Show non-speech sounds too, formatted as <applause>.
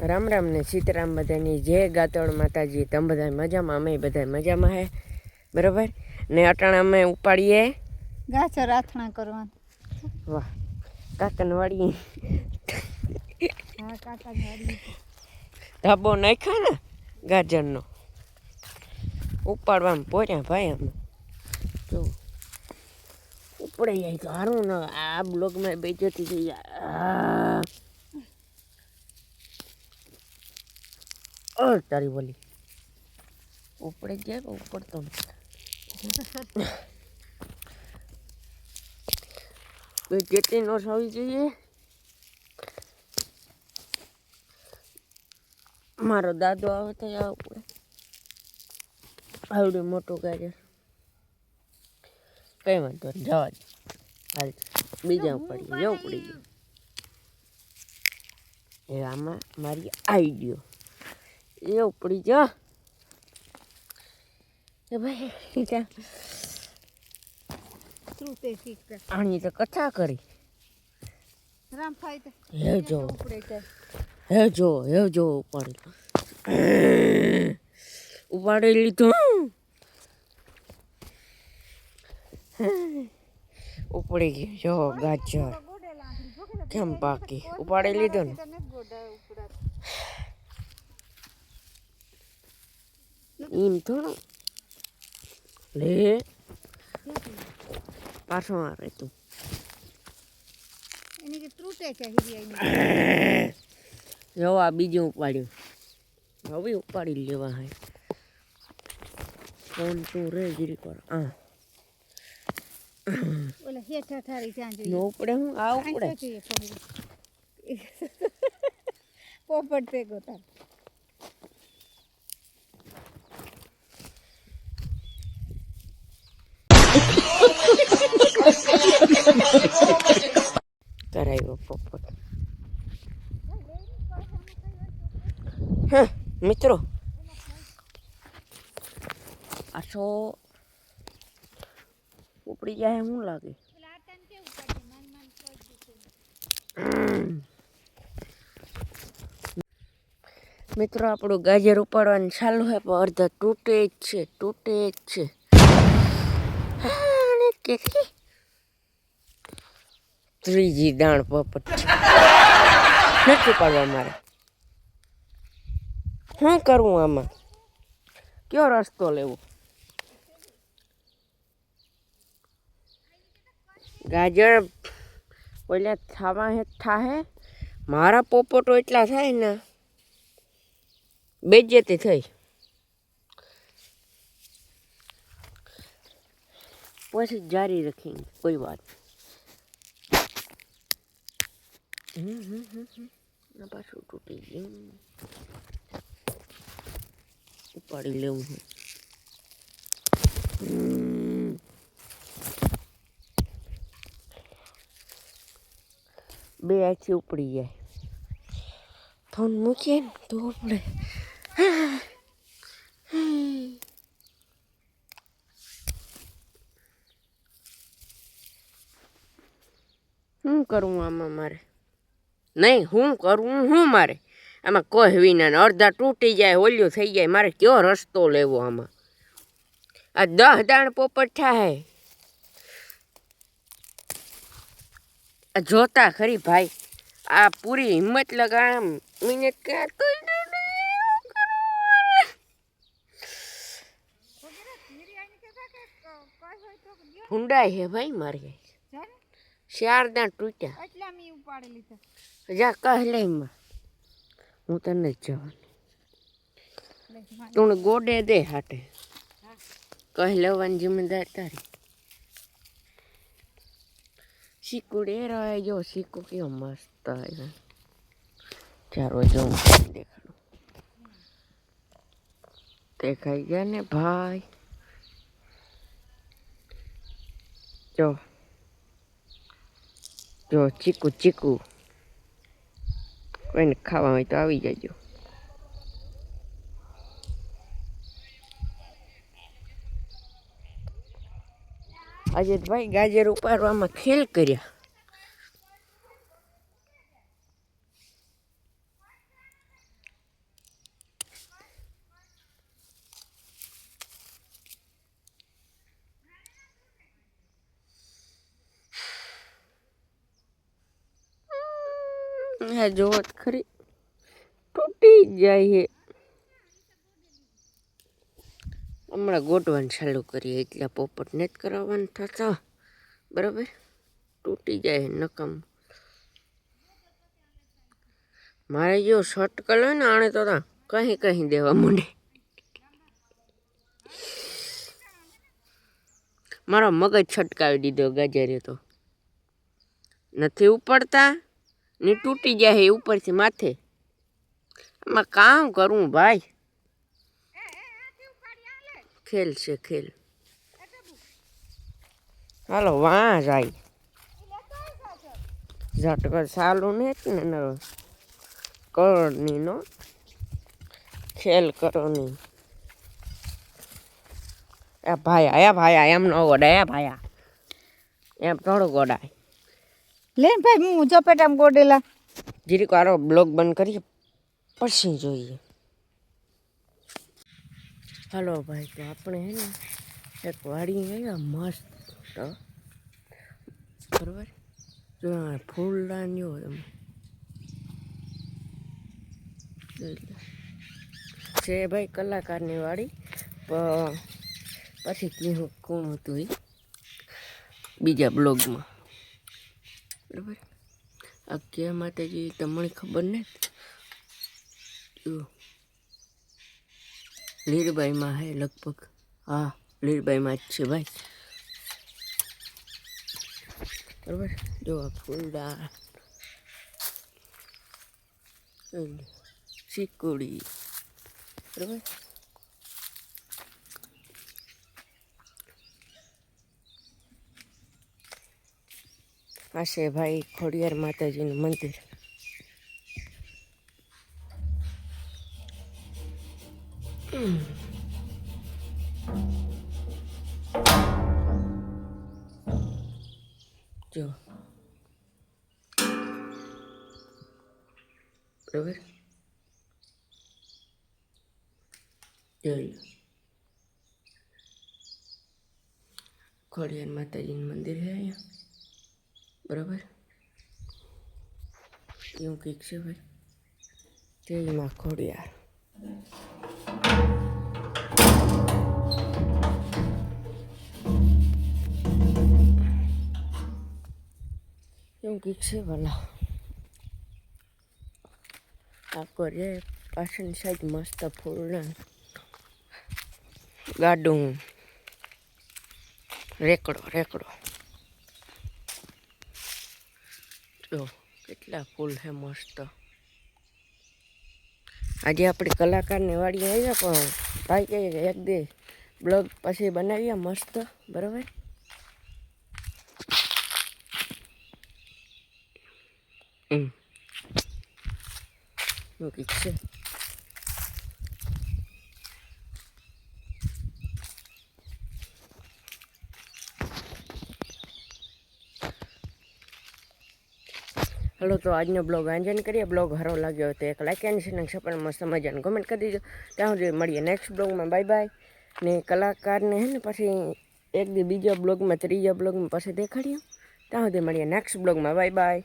રામ રામ ને સીતારામ બધાની જય ગાતળ માતાજી. તમે બધા મજામાં? અમે બધા મજામાં હે. બરાબર? ને અટાણા અમે ઉપાડીએ. ગાછો રાથણા કરવાનું. વાહ. કાકન વાળી ધાબો નાખ્યો ને ગાજરનો. ઉપાડવામાં પોર્યા ભાઈ અમે જો. ઉપડે જાય તો હારું ને આ બ્લોગમાં બે જતી થઈ જાય અર તારી બોલી ઉપડે ગયા કે ઉપર તો નથી. બે જેટલી નો થવી જોઈએ? મારો દાદો આવે તો આ ઉપડે. આવડું મોટું ગાજર. કઈ વાંધો જવા દે. હાલ, બીજા પડી જવું પડી ગયું. એ આમાં મારી આઈડિયો. એ ઉપડી જા ભાઈ આણી આની તો કથા કરી જો હે જો હે જો ઉપાડી ઉપાડી લીધું ઉપડી ગયું જો ગાજર કેમ બાકી ઉપાડી લીધું ને તને ગોડા ઉપડા એમ થોડું. લે. પાછો મારે તું. એની કે ત્રુટે હિરિયાની જો આ બીજું ઉપાડ્યું. હવે ઉપાડી લેવા હે. ફોન તું રે ગીરી કર આ. ઓલા હેઠા ઠારી ત્યાં નો ઉપડે હું? આ ઉપડે. <laughs> પોપટ તે ગોતા કરાવ્યો પોપટ. હા, મિત્રો. આ છો ઉપડી જાય શું લાગે? મિત્રો, આપણું ગાજર ઉપાડવાનું ચાલુ છે પણ અડધા તૂટે જ છે, તૂટે જ છે. કેટલી ત્રીજી દાણ પોપટ નથી પાડવા મારે. શું કરવું આમાં? કયો રસ્તો લેવો? ગાજર ઓલા થવા હે થાહે? મારા પોપટો એટલા થાય ને બેજેતી થઈ. પછી જારી રખી કોઈ વાત. પાછું તૂટી ગયું ઉપાડી લેવું હું હમ. બે આથી ઉપડી જાય ફોન મૂકીએ ને તો ઉપડે શું કરવું આમાં મારે? નહીં હું કરવું હું મારે? આમાં કોઈ વિના અડધા તૂટી જાય ઓલ્યું થઈ જાય મારે કયો રસ્તો લેવો આમાં? આ દહ દાણ પોપટ થાય આ જોતા ખરી ભાઈ આ પૂરી હિંમત લગામ મને હુંડાઈ હે ભાઈ મારે. ચાર તૂટ્યા. એટલા મી ઉપાડી લીધા. જા કહ લે હું તને જવાનું. તું ગોડે દે હાટે. કહી લેવાની જિમ્મેદાર તારી. શીકુડે રહે જો શીકુ કેવો મસ્ત આવ્યો ચારો જો દેખાડું. દેખાઈ ગયા ને ભાઈ. જો. જો ચીકુ ચીકુ કોઈને ખાવા હોય તો આવી જજો આજે ભાઈ ગાજર ઉપાડવામાં ખેલ કર્યા હે જોવો ખરી. તૂટી જાય. હે હમણાં ગોટવાનું ચાલુ કરીએ, એટલે પોપટ ને જ કરાવવાનું થતા. બરાબર? તૂટી જાય નકમ. મારે જો શર્ટ કલર ને, આણે તા કહી કહી દેવા મને મારો મગજ છટકાવી દીધો, ગાજરે તો. નથી ઉપડતા? ને તૂટી જાય છે ઉપરથી માથે. આમાં કામ કરવું ભાઈ. ખેલ છે, ખેલ. હાલો વાં જાય ઝટકર સાલું ને જ ને નરો નો. ખેલ કરો નહીં એ ભાઈ એ ભાયા, એમ ન ગોડાય ભાયા. એમ થોડો ગોડાય લે ભાઈ, હું ઝપેટામાં ગોડેલા. જીરીક આરો બ્લોગ બંધ કરીએ, પછી જોઈએ. હાલો ભાઈ, તો આપણે હે ને એક વાડી ગયા મસ્ત બરોબર? જો ફૂલ લાન્યો તમે છે ભાઈ કલાકારની વાડી પછી કીધું કોણ હતું એ બીજા બ્લોગમાં. બરાબર? આ કે માતાજી તમને ખબર ને? લીરબાઈમાં હે લગભગ. હા, લીરબાઈમાં જ છે ભાઈ. બરાબર? જો આ ફૂલડા શીકુડી બરાબર? છે ભાઈ ખોડિયાર માતાજીનું મંદિર. જો. બરાબર? જોઈ ખોડિયાર માતાજીનું મંદિર છે અહીંયા. બરાબર? એવું કંઈક છે ભાઈ. તેમાં ખોડિયાર એવું કંઈક છે ભલા. આખો રે પાછળની સાઈડ મસ્ત ફૂલના ગાડું. રેકડો રેકડો. જો કેટલા ફૂલ છે મસ્ત. આજે આપણે કલાકારને વાડી આવ્યા પણ ભાઈ કહે કે એક દે બ્લોગ પછી બનાવીએ મસ્ત બરાબર? હમ. છે. હલો તો આજનો બ્લોગ આંજન કરીએ, બ્લોગ હરો લાગ્યો તો એક લાઈક એન્ડ શેર સપન મસ્ત મજાનું કોમેન્ટ કરી દીજો. ત્યાં સુધી મળીએ નેક્સ્ટ બ્લોગમાં. બાય બાય ને કલાકારને હે ને પછી એક બીજા બ્લોગમાં, ત્રીજા બ્લોગમાં પછી દેખાડીએ. ત્યાં સુધી મળીએ નેક્સ્ટ બ્લોગમાં. Bye bye